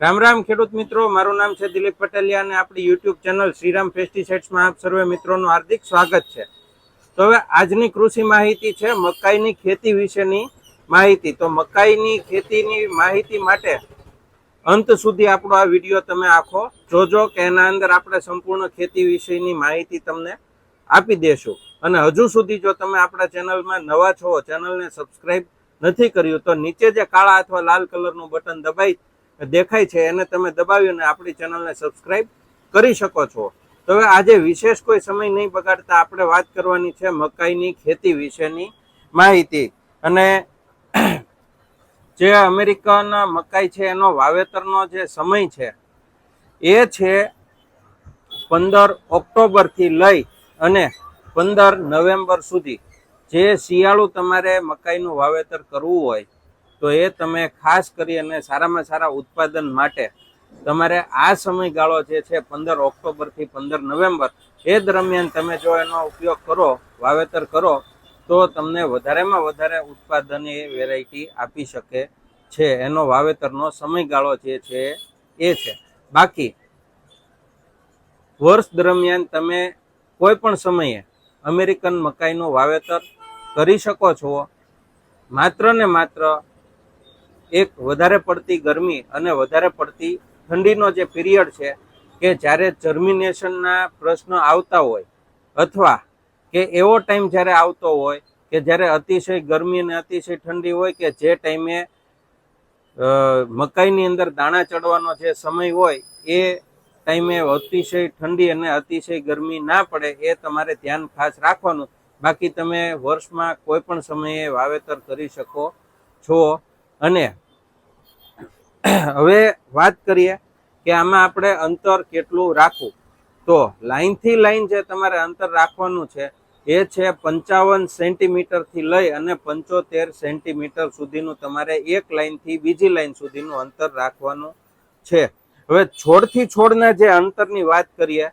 રામ રામ ખેડૂત મિત્રો, મારું નામ છે દિલીપ પટેલિયા અને આપણી યુટ્યુબ ચેનલ શ્રીરામ પેસ્ટિસાઇડ્સમાં આપ સર્વે મિત્રોનું હાર્દિક સ્વાગત છે. તો હવે આજની કૃષિ માહિતી છે મકાઈની ખેતી વિશેની માહિતી. તો મકાઈની ખેતીની માહિતી માટે અંત સુધી આપણો આ વીડિયો તમે આખો જોજો કે એના અંદર આપણે સંપૂર્ણ ખેતી વિશેની માહિતી તમને આપી દેશું. અને હજુ સુધી જો તમે આપણા ચેનલમાં નવા છો, ચેનલને સબસ્ક્રાઇબ નથી કર્યું, તો નીચે જે કાળા અથવા લાલ કલરનું બટન દબાઈ દેખાય છે એને તમે દબાવીને આપણી ચેનલને સબસ્ક્રાઇબ કરી શકો છો. તો હવે આજે વિશેષ કોઈ સમય નહીં બગાડતા આપણે વાત કરવાની છે મકાઈની ખેતી વિશેની માહિતી. અને જે અમેરિકન મકાઈ છે એનો વાવેતરનો જે સમય છે એ છે પંદર ઓક્ટોબરથી લઈ અને પંદર નવેમ્બર સુધી. જે શિયાળુ તમારે મકાઈનું વાવેતર કરવું હોય તો એ તમે ખાસ કરી અને સારામાં સારા ઉત્પાદન માટે તમારે આ સમયગાળો જે છે પંદર ઓક્ટોબરથી પંદર નવેમ્બર, એ દરમિયાન તમે જો એનો ઉપયોગ કરો, વાવેતર કરો, તો તમને વધારેમાં વધારે ઉત્પાદન એ વેરાયટી આપી શકે છે. એનો વાવેતરનો સમયગાળો જે છે એ છે. બાકી વર્ષ દરમિયાન તમે કોઈ પણ સમયે અમેરિકન મકાઈનું વાવેતર કરી શકો છો. માત્ર ને માત્ર એક વધારે પડતી ગરમી અને વધારે પડતી ઠંડીનો જે પીરિયડ છે કે જ્યારે જર્મિનેશનના પ્રશ્નો આવતા હોય અથવા કે એવો ટાઈમ જ્યારે આવતો હોય કે જ્યારે અતિશય ગરમી અને અતિશય ઠંડી હોય કે જે ટાઈમે મકાઈની અંદર દાણા ચડવાનો જે સમય હોય એ ટાઈમે અતિશય ઠંડી અને અતિશય ગરમી ના પડે એ તમારે ધ્યાન ખાસ રાખવાનું. બાકી તમે વર્ષમાં કોઈ પણ સમયે વાવેતર કરી શકો છો. અને હવે વાત કરીએ કે આમાં આપણે અંતર કેટલું રાખવું. તો લાઈનથી લાઈન જે તમારે અંતર રાખવાનું છે, એ છે પંચાવન સેન્ટીમીટરથી લઈ અને પંચોતેર સેન્ટીમીટર સુધીનું તમારે એક લાઈનથી બીજી લાઇન સુધીનું અંતર રાખવાનું છે. હવે છોડથી છોડના જે અંતરની વાત કરીએ,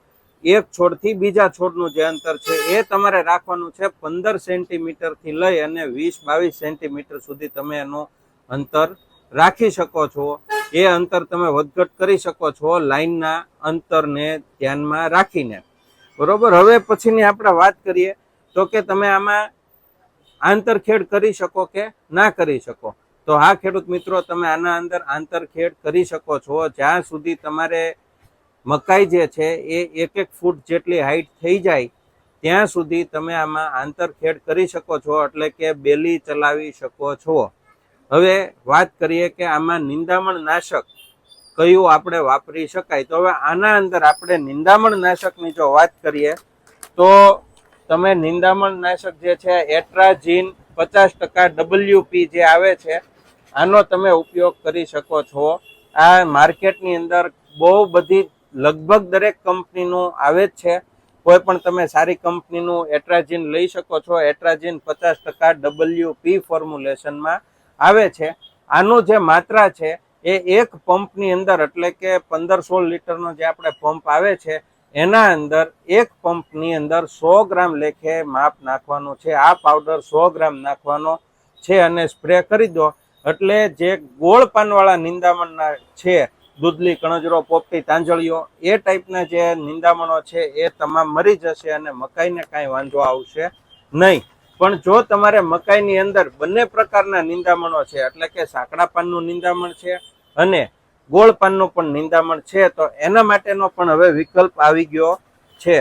એક છોડથી બીજા છોડનું જે અંતર છે, એ તમારે રાખવાનું છે પંદર સેન્ટીમીટરથી લઈ અને વીસ બાવીસ સેન્ટીમીટર સુધી તમે એનું અંતર રાખી શકો છો. એ અંતર તમે વધઘટ કરી શકો છો લાઈનના અંતરને ધ્યાનમાં રાખીને. બરોબર? હવે પછીની આપણે વાત કરીએ તો કે તમે આમાં આંતરખેડ કરી શકો કે ના કરી શકો? તો હા, ખેડૂત મિત્રો, તમે આના અંદર આંતરખેડ કરી શકો છો. જ્યાં સુધી તમારે મકાઈ જે છે એ એક એક ફૂટ જેટલી હાઈટ થઈ જાય, ત્યાં સુધી તમે આમાં આંતરખેડ કરી શકો છો. એટલે કે બેલી ચલાવી શકો છો. હવે વાત કરીએ કે આમાં નિંદામણ નાશક કયું આપણે વાપરી શકાય? તો હવે આના અંદર આપણે નિંદામણ નાશકની જો વાત કરીએ, તો તમે નિંદામણ નાશક જે છે, એટ્રાજીન પચાસ ટકા ડબલ્યુપી જે આવે છે, આનો તમે ઉપયોગ કરી શકો છો. આ માર્કેટની અંદર બહુ બધી લગભગ દરેક કંપનીનું આવે જ છે. કોઈ પણ તમે સારી કંપનીનું એટ્રાજીન લઈ શકો છો. એટ્રાજીન પચાસ ટકા ડબલ્યુપી ફોર્મ્યુલેશનમાં આવે છે, આનું જે માત્રા છે એ એક પંપની અંદર, એટલે કે પંદર સોળ લીટરનો જે આપણે પંપ આવે છે, એના અંદર એક પંપની અંદર સો ગ્રામ લેખે માપ નાખવાનું છે. આ પાવડર સો ગ્રામ નાખવાનો છે અને સ્પ્રે કરી દો. એટલે જે ગોળ પાનવાળા નિંદામણના છે, દૂધલી, કણજરો, પોપટી, તાંજળીઓ, એ ટાઈપના જે નિંદામણો છે એ તમામ મરી જશે અને મકાઈને કાંઈ વાંધો આવશે નહીં. પણ જો તમારે મકાઈની અંદર બંને પ્રકારના નિંદામણો છે, એટલે કે સાંકડા પાનનું નિંદામણ છે અને ગોળ પાનનું પણ નિંદામણ છે, તો એના માટેનો પણ હવે વિકલ્પ આવી ગયો છે.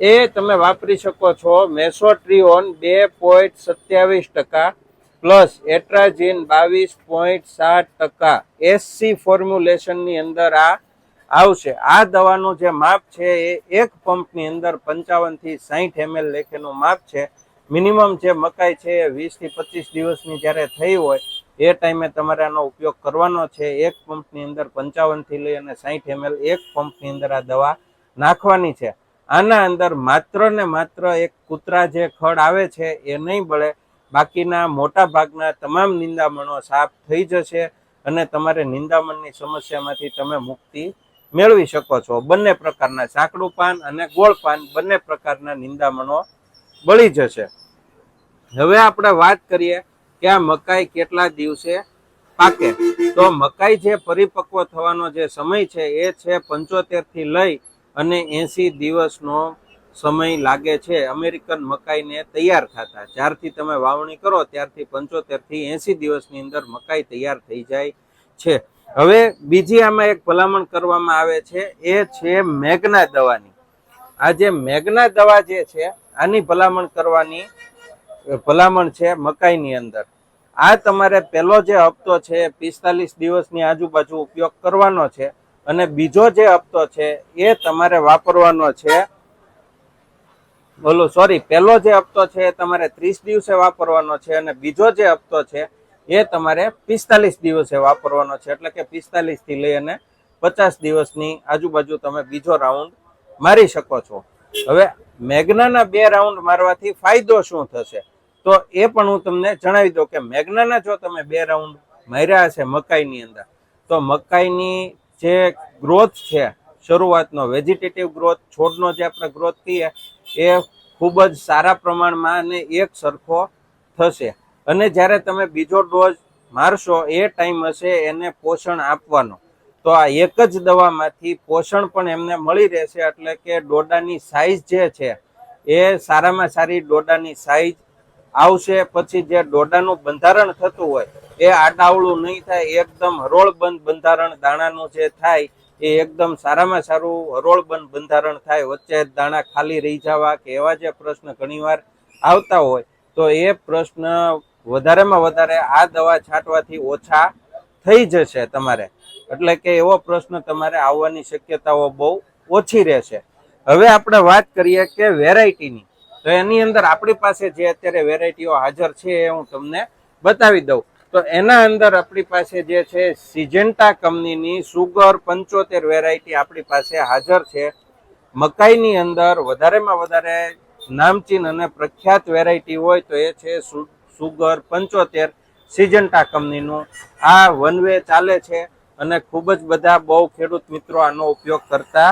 એ તમે વાપરી શકો છો મેસોટ્રીઓન બે પોઈન્ટ સત્યાવીસ ટકા પ્લસ એટ્રાજીન બાવીસ પોઈન્ટ સાત ટકા. એસસી ફોર્મ્યુલેશનની અંદર આ આવશે. આ દવાનું જે માપ છે એ એક પંપની અંદર પંચાવનથી સાહીઠ એમએલ લેખેનું માપ છે. મિનિમમ જે મકાઈ છે એ વીસથી પચીસ દિવસની જ્યારે થઈ હોય, એ ટાઈમે તમારે આનો ઉપયોગ કરવાનો છે. એક પંપની અંદર પંચાવનથી લઈ અને સાહીઠ એમએલ એક પંપની અંદર આ દવા નાખવાની છે. આના અંદર માત્ર ને માત્ર એક કૂતરા જે ખડ આવે છે એ નહીં બળે, બાકીના મોટા ભાગના તમામ નિંદામણો સાફ થઈ જશે અને તમારે નિંદામણની સમસ્યામાંથી તમે મુક્તિ મેળવી શકો છો. બંને પ્રકારના સાંકડું પાન અને ગોળ પાન બંને પ્રકારના નિંદામણો બળી જશે. હવે આપણે વાત કરીએ કે આ મકાઈ કેટલા દિવસે પાકે. તો મકાઈ જે પરિપક્વ થવાનો જે સમય છે એ છે પંચોતેરથી લઈ અને એસી દિવસનો સમય લાગે છે. અમેરિકન મકાઈને તૈયાર થતા. જ્યારથી તમે વાવણી કરો ત્યારથી પંચોતેરથી એસી દિવસની અંદર મકાઈ તૈયાર થઈ જાય છે. હવે બીજી આમાં એક ભલામણ કરવામાં આવે છે. એ છે મેઘના દવાની. આ જે મેઘના દવા જે છે આની ભલામણ કરવાની ભલામણ છે મકાઈની અંદર. આ તમારે પહેલો જે હપ્તો છે, પિસ્તાલીસ દિવસની આજુબાજુ ઉપયોગ કરવાનો છે અને બીજો જે હપ્તો છે એ તમારે વાપરવાનો છે. બોલો સોરી પહેલો જે હપ્તો છે એ તમારે ત્રીસ દિવસે વાપરવાનો છે અને બીજો જે હપ્તો છે એ તમારે પિસ્તાલીસ દિવસે વાપરવાનો છે. એટલે કે પિસ્તાલીસથી લઈ અને પચાસ દિવસની આજુબાજુ તમે બીજો રાઉન્ડ મારી શકો છો. હવે મેઘનાના બે રાઉન્ડ મારવાથી ફાયદો શું થશે? તો એ પણ હું તમને જણાવી દઉં કે મેઘનાના જો તમે બે રાઉન્ડ માર્યા હશે મકાઈની અંદર, તો મકાઈની જે ગ્રોથ છે, શરૂઆતનો વેજીટેટિવ ગ્રોથ, છોડનો જે આપણે ગ્રોથ કહીએ, એ ખૂબ જ સારા પ્રમાણમાં અને એક સરખો થશે. અને જ્યારે તમે બીજો ડોઝ મારશો, એ ટાઈમ હશે એને પોષણ આપવાનો. તો આ એક જ દવામાંથી પોષણ પણ એમને મળી રહેશે, એટલે કે ડોડાની સાઈઝ જે છે, એ સારામાં સારી ડોડાની સાઈઝ આવશે. પછી જે ડોડાનું બંધારણ થતું હોય, એ આડાવળું નહીં થાય, એકદમ હરોળબંધ બંધારણ દાણાનું જે થાય, એ એકદમ સારામાં સારું હરોળબંધ બંધારણ થાય, વચ્ચે દાણા ખાલી રહી જવા કે એવા જે પ્રશ્ન ઘણીવાર આવતા હોય, તો એ પ્રશ્ન વધારેમાં વધારે આ દવા છાંટવાથી ઓછા થઈ જશે તમારે. એટલે કે એવો પ્રશ્ન તમારે આવવાની શક્યતાઓ બહુ ઓછી રહેશે. હવે આપણે વાત કરીએ કે વેરાયટીની તો એની અંદર આપણી પાસે જે અત્યારે વેરાયટીઓ હાજર છે એ હું તમને બતાવી દઉં. તો એના અંદર આપણી પાસે જે છે સિજન્ટા કંપનીની સુગર પંચોતેર વેરાયટી આપણી પાસે હાજર છે. મકાઈની અંદર વધારેમાં વધારે નામચીન અને પ્રખ્યાત વેરાયટી હોય તો એ છે સુગર પંચોતેર સિજન્ટા કંપનીનું આ વન વે ચાલે છે. અને ખૂબ જ બધા બહુ ખેડૂત મિત્રો આનો ઉપયોગ કરતા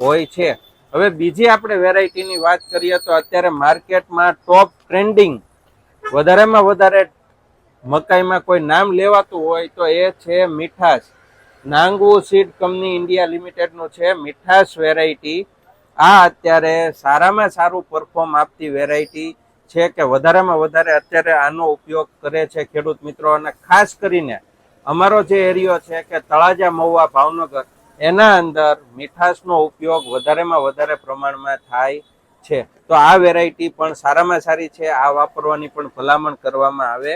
હોય છે. હવે બીજી આપણે વેરાયટીની વાત કરીએ તો અત્યારે માર્કેટમાં ટોપ ટ્રેન્ડિંગ વધારેમાં વધારે મકાઈમાં કોઈ નામ લેવાતું હોય તો એ છે મીઠાશ. નાંગુ સીડ કંપની ઇન્ડિયા લિમિટેડનું છે મીઠાશ વેરાયટી. આ અત્યારે સારામાં સારું પરફોર્મ આપતી વેરાયટી છે કે વધારેમાં વધારે અત્યારે આનો ઉપયોગ કરે છે ખેડૂત મિત્રો અને ખાસ કરીને અમારો જે એરિયો છે કે તળાજા, મહુવા, ભાવનગર, એના અંદર મીઠાશનો ઉપયોગ વધારેમાં વધારે પ્રમાણમાં થાય છે. તો આ વેરાયટી પણ સારામાં સારી છે, આ વાપરવાની પણ ભલામણ કરવામાં આવે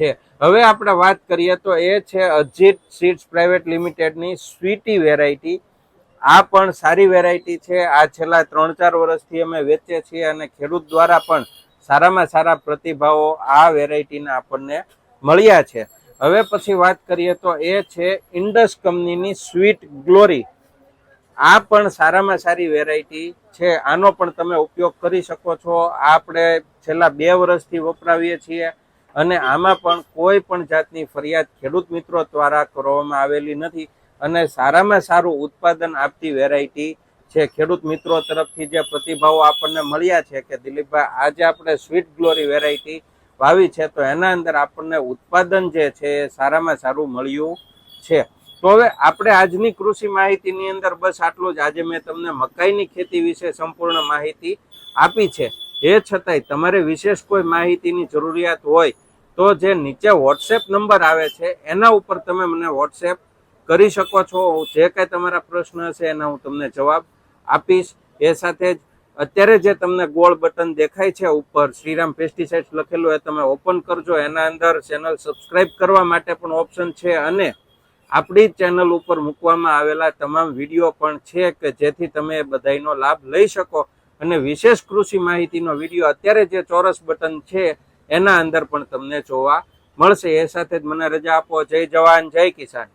છે. હવે આપણે વાત કરીએ તો એ છે અજીત સીડ્સ પ્રાઇવેટ લિમિટેડની સ્વીટી વેરાયટી આ પણ સારી વેરાયટી છે. આ છેલ્લા ત્રણ ચાર વર્ષથી અમે વેચીએ છીએ અને ખેડૂત દ્વારા પણ સારામાં સારા પ્રતિભાવો આ વેરાયટીના આપણને મળ્યા છે. હવે પછી વાત કરીએ તો એ છે ઇન્ડસ કંપનીની સ્વીટ ગ્લોરી. આ પણ સારામાં સારી વેરાયટી છે. આનો પણ તમે ઉપયોગ કરી શકો છો. આ આપણે છેલ્લા બે વર્ષથી વપરાવીએ છીએ અને આમાં પણ કોઈ પણ જાતની ફરિયાદ ખેડૂત મિત્રો દ્વારા કરવામાં આવેલી નથી અને સારામાં સારું ઉત્પાદન આપતી વેરાયટી છે. ખેડૂત મિત્રો તરફથી જે પ્રતિભાવો આપણને મળ્યા છે કે દિલીપભાઈ, આજે આપણે સ્વીટ ગ્લોરી વેરાયટી વાવી છે, તો એના અંદર આપણને ઉત્પાદન જે છે એ સારામાં સારું મળ્યું છે. તો હવે આપણે આજની કૃષિ માહિતીની અંદર બસ આટલું જ. આજે મેં તમને મકાઈની ખેતી વિશે સંપૂર્ણ માહિતી આપી છે. એ છતાંય તમારે વિશેષ કોઈ માહિતીની જરૂરિયાત હોય તો જે નીચે વોટ્સએપ નંબર આવે છે, એના ઉપર તમે મને વોટ્સએપ કરી શકો છો. જે કાંઈ તમારા પ્રશ્ન હશે એના હું તમને જવાબ આપીશ. એ સાથે જ અત્યારે જે તમને ગોળ બટન દેખાય છે ઉપર, શ્રીરામ પેસ્ટિસાઇડ્સ લખેલું એ તમે ઓપન કરજો. એના અંદર ચેનલ સબસ્ક્રાઇબ કરવા માટે પણ ઓપ્શન છે અને આપણી ચેનલ ઉપર મૂકવામાં આવેલા તમામ વીડિયો પણ છે કે જેથી તમે બધાનો લાભ લઈ શકો. અને વિશેષ કૃષિ માહિતીનો વીડિયો અત્યારે જે ચોરસ બટન છે, એના અંદર પણ તમને જોવા મળશે. એ સાથે જ મને રજા આપો. જય જવાન, જય કિસાન.